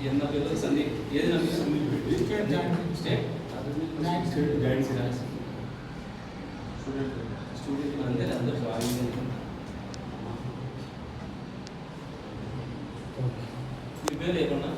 దేశం ఎన్న పేరు సందీప్ ఏది నా పేరు స్టేట్ స్టూడెంట్ అంతే అందరూ జాయిన్ మీ పేరు లేకుండా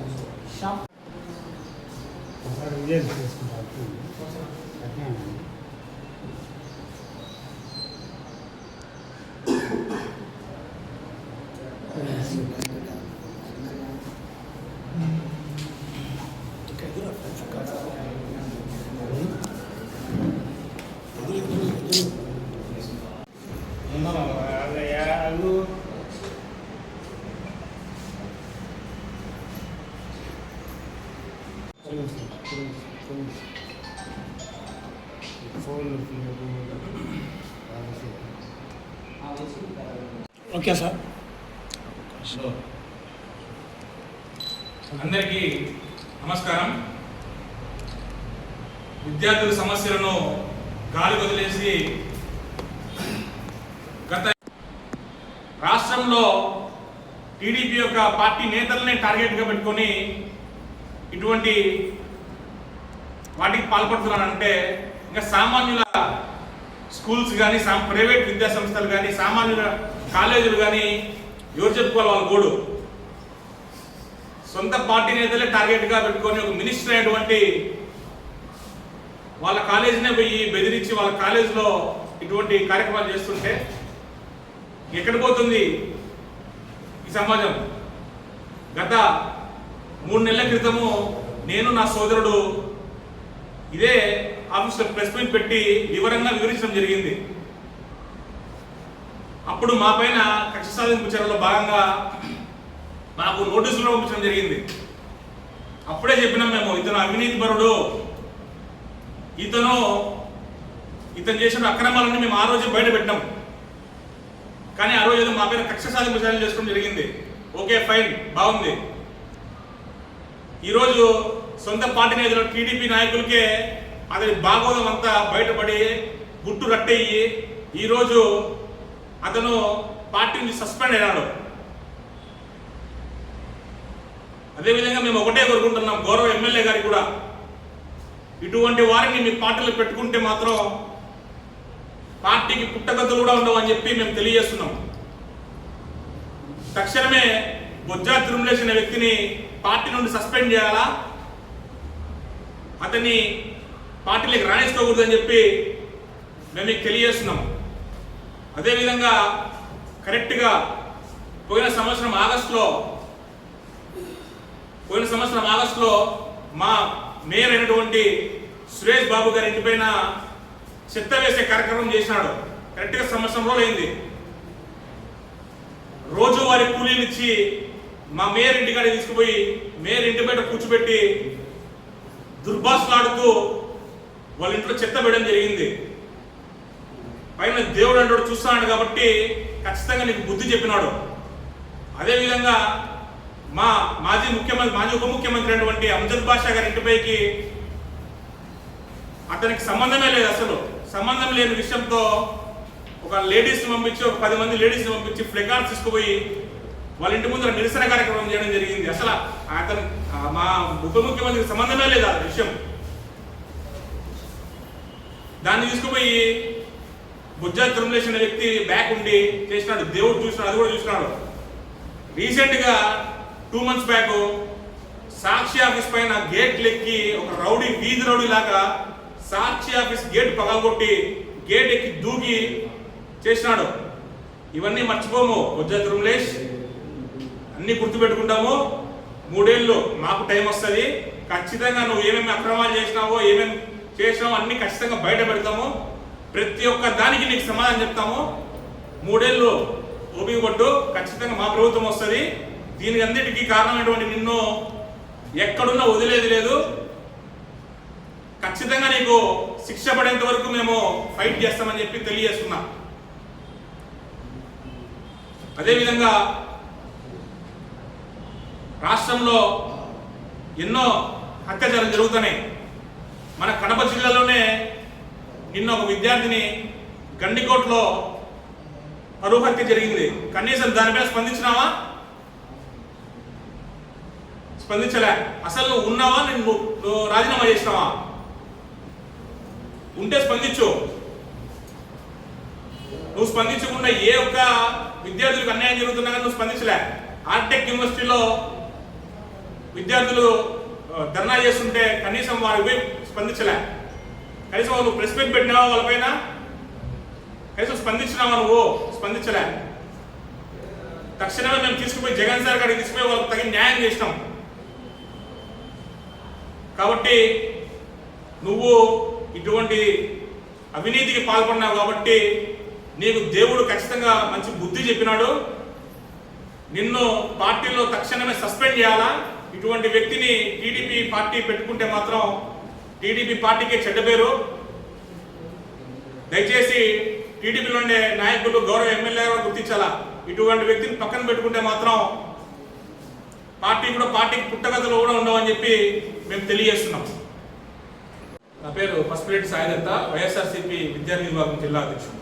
ఓకే సార్. అందరికీ నమస్కారం. విద్యార్థుల సమస్యలను గాలి వదిలేసి రాష్ట్రంలో టీడీపీ యొక్క పార్టీ నేతలనే టార్గెట్గా పెట్టుకొని ఇటువంటి వాటికి పాల్పడుతున్నానంటే ఇంకా సామాన్యుల స్కూల్స్ కానీ సా ప్రైవేట్ విద్యా సంస్థలు కానీ సామాన్యుల కాలేజీలు కానీ ఎవరు చెప్పుకోవాలి వాళ్ళ గోడు? సొంత పార్టీ నేతలే టార్గెట్గా పెట్టుకొని ఒక మినిస్టర్ అయినటువంటి వాళ్ళ కాలేజీనే పోయి బెదిరించి వాళ్ళ కాలేజీలో ఇటువంటి కార్యక్రమాలు చేస్తుంటే ఎక్కడ పోతుంది ఈ సమాజం? గత మూడు నెలల క్రితము నేను నా సోదరుడు ఇదే ఆఫీస్లో ప్రెస్ మీట్ పెట్టి వివరంగా వివరించడం జరిగింది. అప్పుడు మా పైన కక్ష సాధింపు చర్యలో భాగంగా మాకు నోటీసులు పంపించడం జరిగింది. అప్పుడే చెప్పినాం మేము ఇతను అవినీతి పరుడు. ఇతను ఇతను చేసిన అక్రమాలన్నీ మేము ఆ రోజు బయట పెట్టాం కానీ ఆ రోజు మా పైన కక్ష సాధింపు చర్యలు చేసుకోవడం జరిగింది. ఓకే ఫైన్ బాగుంది. ఈరోజు సొంత పార్టీ నేతలు టీడీపీ నాయకులకే అతని భాగోదం అంతా బయటపడి గుట్టు రట్టయ్యి ఈరోజు అతను పార్టీ నుంచి సస్పెండ్ అయినాడు. అదేవిధంగా మేము ఒకటే కోరుకుంటున్నాం గౌరవ ఎమ్మెల్యే గారికి కూడా. ఇటువంటి వారిని మీ పార్టీలో పెట్టుకుంటే మాత్రం పార్టీకి పుట్టగతులు కూడా ఉండవు అని చెప్పి మేము తెలియజేస్తున్నాం. తక్షణమే బొజ్జా తిరుమలేష్ అనే వ్యక్తిని పార్టీ నుండి సస్పెండ్ చేయాలా? అతన్ని పార్టీలోకి రాణించుకోకూడదని చెప్పి మేము మీకు తెలియజేస్తున్నాం. అదేవిధంగా కరెక్ట్గా పోయిన సంవత్సరం ఆగస్టులో పోయిన సంవత్సరం ఆగస్టులో మా మేయర్ అయినటువంటి సురేష్ బాబు గారి ఇంటిపైన చెత్త వేసే కార్యక్రమం చేసినాడు. కరెక్ట్గా సంవత్సరం రోజులైంది. అయింది రోజువారి కూలీలు ఇచ్చి మా మేయర్ ఇంటికాడ తీసుకుపోయి మేయర్ ఇంటి బయట కూర్చోబెట్టి దుర్భాషలాడుతూ వాళ్ళ ఇంట్లో చెత్త వేయడం జరిగింది. పైన దేవుడు అంటాడు చూస్తున్నాడు కాబట్టి ఖచ్చితంగా నీకు బుద్ధి చెప్పినాడు. అదేవిధంగా మా మాజీ ముఖ్యమంత్రి మాజీ ఉప ముఖ్యమంత్రి అయినటువంటి అంజద్ బాషా గారి ఇంటిపైకి అతనికి సంబంధమే లేదు అసలు. సంబంధం లేని విషయంతో ఒక లేడీస్ని పంపించి ఒక పది మంది లేడీస్ని పంపించి ఫ్లెకార్డ్స్ తీసుకుపోయి వాళ్ళ ఇంటి ముందర నిరసన కార్యక్రమం చేయడం జరిగింది. అసలు అతను మా ఉప ముఖ్యమంత్రికి సంబంధమే లేదు ఆ విషయం. దాన్ని తీసుకుపోయి బుజ్జా తిరుమలేష్ అనే వ్యక్తి బ్యాక్ ఉండి చేసినాడు. దేవుడు చూసినాడు అది కూడా చూసినాడు. రీసెంట్గా two months back Sakshi office పైన గేట్ లెక్కి ఒక రౌడీ వీధి రౌడీ లాగా సాక్షి ఆఫీస్ గేట్ పగలగొట్టి గేట్ ఎక్కి దూకి చేసినాడు. ఇవన్నీ మర్చిపోము. ఉజ్జత్ తిరుమలేష్ అన్ని గుర్తుపెట్టుకుంటాము. మూడేళ్ళు మాకు టైం వస్తుంది. ఖచ్చితంగా నువ్వు ఏమేమి అక్రమాలు చేసినావో ఏమేమి చేసినావో అన్ని ఖచ్చితంగా బయట పెడతాము. ప్రతి ఒక్క దానికి నీకు సమాధానం చెప్తాము. మూడేళ్ళు ఓపిక పట్టు. ఖచ్చితంగా మా ప్రభుత్వం వస్తుంది. దీనికి అన్నిటికీ కారణమైనటువంటి నిన్ను ఎక్కడున్నా వదిలేది లేదు. ఖచ్చితంగా నీకు శిక్ష పడేంత వరకు మేము ఫైట్ చేస్తామని చెప్పి తెలియజేస్తున్నా. అదేవిధంగా రాష్ట్రంలో ఎన్నో అత్యాచారం జరుగుతున్నాయి. మన కడప జిల్లాలోనే నిన్న ఒక విద్యార్థిని గండికోట్లో పరువు హత్య జరిగింది. కనీసం దానిపై స్పందించినావా? స్పందించలే. అసలు నువ్వు ఉన్నావా? నేను నువ్వు రాజీనామా చేసినావా? ఉంటే స్పందించు. నువ్వు స్పందించకుండా ఏ ఒక్క విద్యార్థులకు అన్యాయం జరుగుతున్నా కానీ నువ్వు స్పందించలే. ఆర్టెక్ యూనివర్సిటీలో విద్యార్థులు ధర్నా చేస్తుంటే కనీసం వారి స్పందించలే. కనీసం నువ్వు ప్రెస్ మీట్ పెట్టినావా వాళ్ళపైన కనీసం స్పందించినావా నువ్వు? స్పందించలే. తక్షణమే మేము తీసుకుపోయి జగన్ సార్ గారికి తీసుకుపోయి వాళ్ళకి తగిన న్యాయం చేసినాం. కాబట్టి నువ్వు ఇటువంటి అవినీతికి పాల్పడినావు కాబట్టి నీకు దేవుడు ఖచ్చితంగా మంచి బుద్ధి చెప్పినాడు. నిన్ను పార్టీలో తక్షణమే సస్పెండ్ చేయాలా? ఇటువంటి వ్యక్తిని టీడీపీ పార్టీ పెట్టుకుంటే మాత్రం టీడీపీ పార్టీకే చెడ్డ పేరు. దయచేసి టీడీపీలో ఉండే నాయకులు గౌరవ ఎమ్మెల్యే గుర్తించాలా? ఇటువంటి వ్యక్తిని పక్కన పెట్టుకుంటే మాత్రం పార్టీ కూడా పార్టీకి పుట్టగతులు కూడా ఉండవని చెప్పి మేము తెలియజేస్తున్నాం. నా పేరు పసుపురెడ్డి సాయిదత్త వైఎస్ఆర్సీపీ విద్యార్థి విభాగం జిల్లా అధ్యక్షుడు.